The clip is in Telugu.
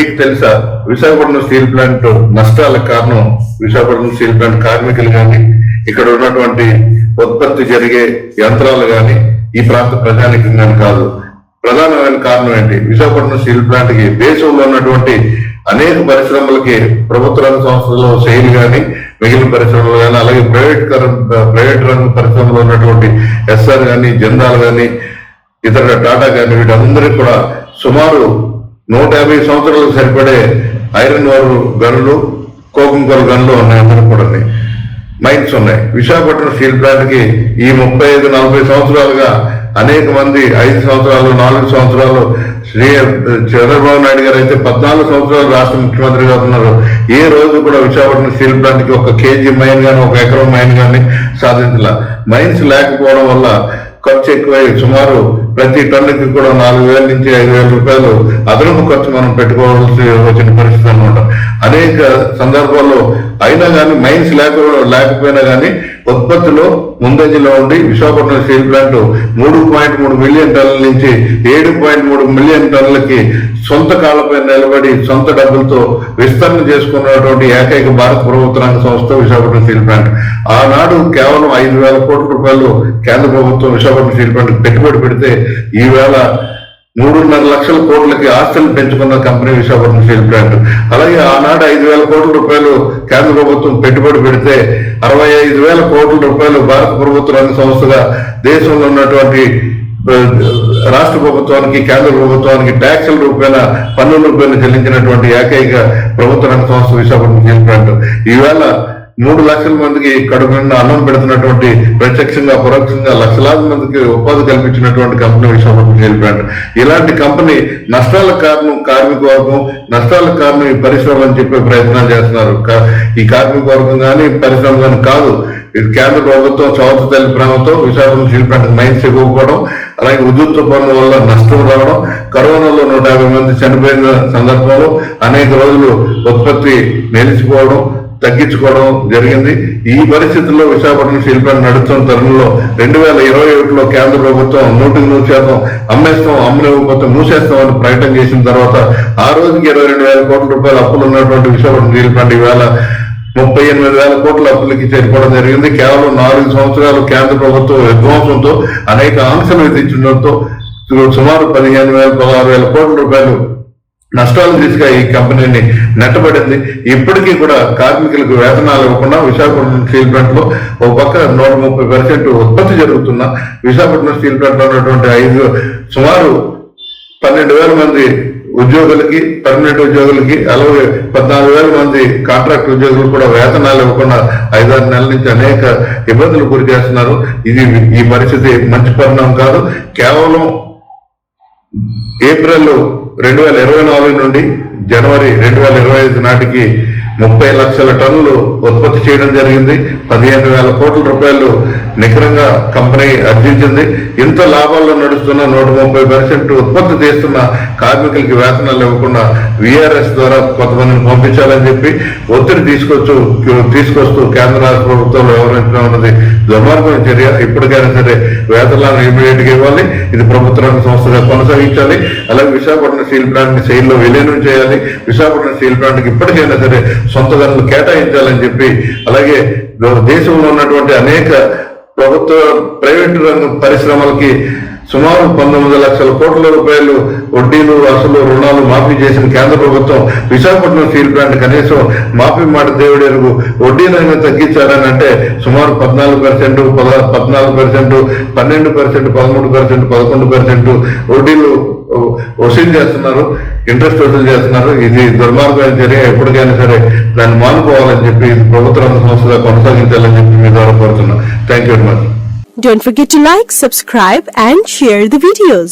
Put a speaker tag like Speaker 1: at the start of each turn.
Speaker 1: మీకు తెలుసా విశాఖపట్నం స్టీల్ ప్లాంట్ నష్టాలకు కారణం విశాఖపట్నం స్టీల్ ప్లాంట్ కార్మికులు కానీ ఇక్కడ ఉన్నటువంటి ఉత్పత్తి జరిగే యంత్రాలు కానీ ఈ ప్రాంత ప్రజానికం కానీ కాదు. ప్రధానమైన కారణం ఏంటి? విశాఖపట్నం స్టీల్ ప్లాంట్కి దేశంలో ఉన్నటువంటి అనేక పరిశ్రమలకి ప్రభుత్వ రంగ సంస్థల్లో సెయిల్ కానీ మిగిలిన పరిశ్రమలు కానీ అలాగే ప్రైవేట్ ప్రైవేట్ రంగ పరిశ్రమలో ఉన్నటువంటి ఎస్ఆర్ కానీ జెండాలు కానీ ఇతర టాటా కానీ వీటందరికీ కూడా సుమారు నూట యాభై సంవత్సరాలకు సరిపడే ఐరన్ ఓర్ గనులు కోకంకొల గనులు ఉన్నాయి అందరూ కూడా మైన్స్ ఉన్నాయి. విశాఖపట్నం స్టీల్ ప్లాంట్కి ఈ ముప్పై ఐదు నలభై సంవత్సరాలుగా అనేక మంది ఐదు సంవత్సరాలు నాలుగు సంవత్సరాలు శ్రీ చంద్రబాబు నాయుడు గారు అయితే పద్నాలుగు సంవత్సరాలు రాష్ట్ర ముఖ్యమంత్రిగా ఉన్నారు. ఏ రోజు కూడా విశాఖపట్నం స్టీల్ ప్లాంట్కి ఒక కేజీ మైన్ కానీ ఒక ఎకరం మైన్ కానీ సాధించాల. మైన్స్ లేకపోవడం వల్ల ఖర్చు ఎక్కువై సుమారు ప్రతి టన్నుకి కూడా నాలుగు వేల నుంచి ఐదు వేల రూపాయలు అదనపు ఖర్చు మనం పెట్టుకోవాల్సి వచ్చిన పరిస్థితి అనమాట అనేక సందర్భాల్లో అయినా కానీ మైన్స్ లేక లేకపోయినా కానీ ఉత్పత్తిలో ముందంజలో ఉండి విశాఖపట్నం స్టీల్ ప్లాంట్ మూడు పాయింట్ మూడు మిలియన్ టన్నుల నుంచి ఏడు పాయింట్ మూడు మిలియన్ టన్నులకి సొంత కాళ్ళపై నిలబడి సొంత డబ్బులతో విస్తరణ చేసుకున్నటువంటి ఏకైక భారత ప్రభుత్వ సంస్థ విశాఖపట్నం స్టీల్ ప్లాంట్. ఆనాడు కేవలం ఐదు వేల కోట్ల రూపాయలు కేంద్ర ప్రభుత్వం విశాఖపట్నం స్టీల్ ప్లాంట్ పెట్టుబడి పెడితే ఈవేళ మూడున్నర లక్షల కోట్లకి ఆస్తులు పెంచుకున్న కంపెనీ విశాఖపట్నం స్టీల్ ప్లాంట్. అలాగే ఆనాడు ఐదు వేల కోట్ల రూపాయలు కేంద్ర ప్రభుత్వం పెట్టుబడి పెడితే అరవై ఐదు వేల కోట్ల రూపాయలు భారత ప్రభుత్వ రంగ సంస్థగా దేశంలో ఉన్నటువంటి రాష్ట్ర ప్రభుత్వానికి కేంద్ర ప్రభుత్వానికి ట్యాక్సుల రూపాయల పన్నుల రూపాయలు చెల్లించినటువంటి ఏకైక ప్రభుత్వ రంగ సంస్థ విశాఖపట్నం స్టీల్ ప్లాంట్. ఈవేళ మూడు లక్షల మందికి కడుపు నిండా అన్నం పెడుతున్నటువంటి ప్రత్యక్షంగా పరోక్షంగా లక్షలాది మందికి ఉపాధి కల్పించినటువంటి కంపెనీ విశాఖపట్నం స్టీల్ ప్లాంట్. ఇలాంటి కంపెనీ నష్టాల కారణం కార్మిక వర్గం నష్టాలకు కారణం ఈ పరిశ్రమ అని చెప్పే ప్రయత్నాలు చేస్తున్నారు. ఈ కార్మిక వర్గం కానీ పరిశ్రమ కానీ కాదు. ఇది కేంద్ర ప్రభుత్వం చౌత తల్లి ప్రేమతో విశాఖపట్నం స్టీల్ ప్లాంట్ మైన్స్ ఇవ్వకపోవడం అలాగే ఉద్యుత్ పన్ను వల్ల నష్టం రావడం కరోనాలో నూట యాభై మంది చనిపోయిన సందర్భంలో అనేక రోజులు ఉత్పత్తి నిలిచిపోవడం తగ్గించుకోవడం జరిగింది. ఈ పరిస్థితుల్లో విశాఖపట్నం స్టీల్ ప్లాంట్ నడుస్తున్న తరుణంలో రెండు వేల ఇరవై ఒకటిలో కేంద్ర ప్రభుత్వం నూటికి నూరు శాతం అమ్మేస్తాం అమ్మలేకపోతే మూసేస్తామని ప్రకటన చేసిన తర్వాత ఆ రోజుకి ఇరవై రెండు వేల కోట్ల రూపాయల అప్పులు ఉన్నటువంటి విశాఖపట్నం స్టీల్ ప్లాంట్ ఈవేళ ముప్పై ఎనిమిది వేల కోట్ల అప్పులకి చేరుకోవడం జరిగింది. కేవలం నాలుగు సంవత్సరాలు కేంద్ర ప్రభుత్వం విధ్వంసంతో అనేక ఆంక్షలు విధించడంతో సుమారు పదిహేను వేల పదహారు వేల కోట్ల రూపాయలు నష్టాలు తీసుగా ఈ కంపెనీని నెట్టబడింది. ఇప్పటికీ కూడా కార్మికులకు వేతనాలు ఇవ్వకుండా విశాఖపట్నం స్టీల్ ప్లాంట్లో ఒక పక్క నూట ముప్పై పర్సెంట్ ఉత్పత్తి జరుగుతున్న విశాఖపట్నం స్టీల్ ప్లాంట్లో ఉన్నటువంటి ఐదు సుమారు పన్నెండు వేల మంది ఉద్యోగులకి పర్మనెంట్ ఉద్యోగులకి అలాగే పద్నాలుగు వేల మంది కాంట్రాక్ట్ ఉద్యోగులు కూడా వేతనాలు ఇవ్వకుండా ఐదారు నెలల నుంచి అనేక ఇబ్బందులు గురి చేస్తున్నారు. ఇది ఈ పరిస్థితి మంచి పరిణామం కాదు. కేవలం ఏప్రిల్ రెండు వేల ఇరవై నాలుగు నుండి జనవరి రెండు వేల ఇరవై ఐదు నాటికి ముప్పై లక్షల టన్నులు ఉత్పత్తి చేయడం జరిగింది. పదిహేను వేల కోట్ల రూపాయలు నిఖరంగా కంపెనీ అర్జించింది ఇంత లాభాల్లో నడుస్తున్న నూట ముప్పై పర్సెంట్ ఉత్పత్తి చేస్తున్న కార్మికులకి వేతనాలు ఇవ్వకుండా విఆర్ఎస్ ద్వారా కొంతమందిని పంపించాలని చెప్పి ఒత్తిడి తీసుకొచ్చు తీసుకొస్తూ కేంద్ర రాష్ట్ర ప్రభుత్వాలు వ్యవహరించడం అన్నది దుర్మార్గం చర్య. ఇప్పటికైనా సరే వేతనాలను ఇమీడియట్గా ఇవ్వాలి. ఇది ప్రభుత్వ రంగ సంస్థగా కొనసాగించాలి. అలాగే విశాఖపట్నం స్టీల్ ప్లాంట్ని శైలిలో విలీనం చేయాలి. విశాఖపట్నం స్టీల్ ప్లాంట్కి ఇప్పటికైనా సరే సొంత గనులు కేటాయించాలని చెప్పి అలాగే దేశంలో ఉన్నటువంటి అనేక ప్రభుత్వ ప్రైవేట్ రంగ పరిశ్రమలకి సుమారు పంతొమ్మిది లక్షల కోట్ల రూపాయలు వడ్డీలు అసలు రుణాలు మాఫీ చేసిన కేంద్ర ప్రభుత్వం విశాఖపట్నం స్టీల్ ప్లాంట్ కనీసం మాఫీ మాట దేవుడు ఎరుగు వడ్డీలైనా తగ్గించాలని అంటే సుమారు పద్నాలుగు పర్సెంట్ పద్నాలుగు పర్సెంట్ పన్నెండు పర్సెంట్ పదమూడు పర్సెంట్ పదకొండు పర్సెంట్ వడ్డీలు వసూలు చేస్తున్నారు ఇంట్రెస్ట్ వసూలు చేస్తున్నారు. ఇది దుర్మార్గమైన చర్య. ఎప్పటికైనా సరే దాన్ని మానుకోవాలని చెప్పి ఇది ప్రభుత్వ రంగ సంస్థగా కొనసాగించాలని చెప్పి మీ ద్వారా కోరుతున్నా. Thank you very much
Speaker 2: Don't forget to like, subscribe and share the videos.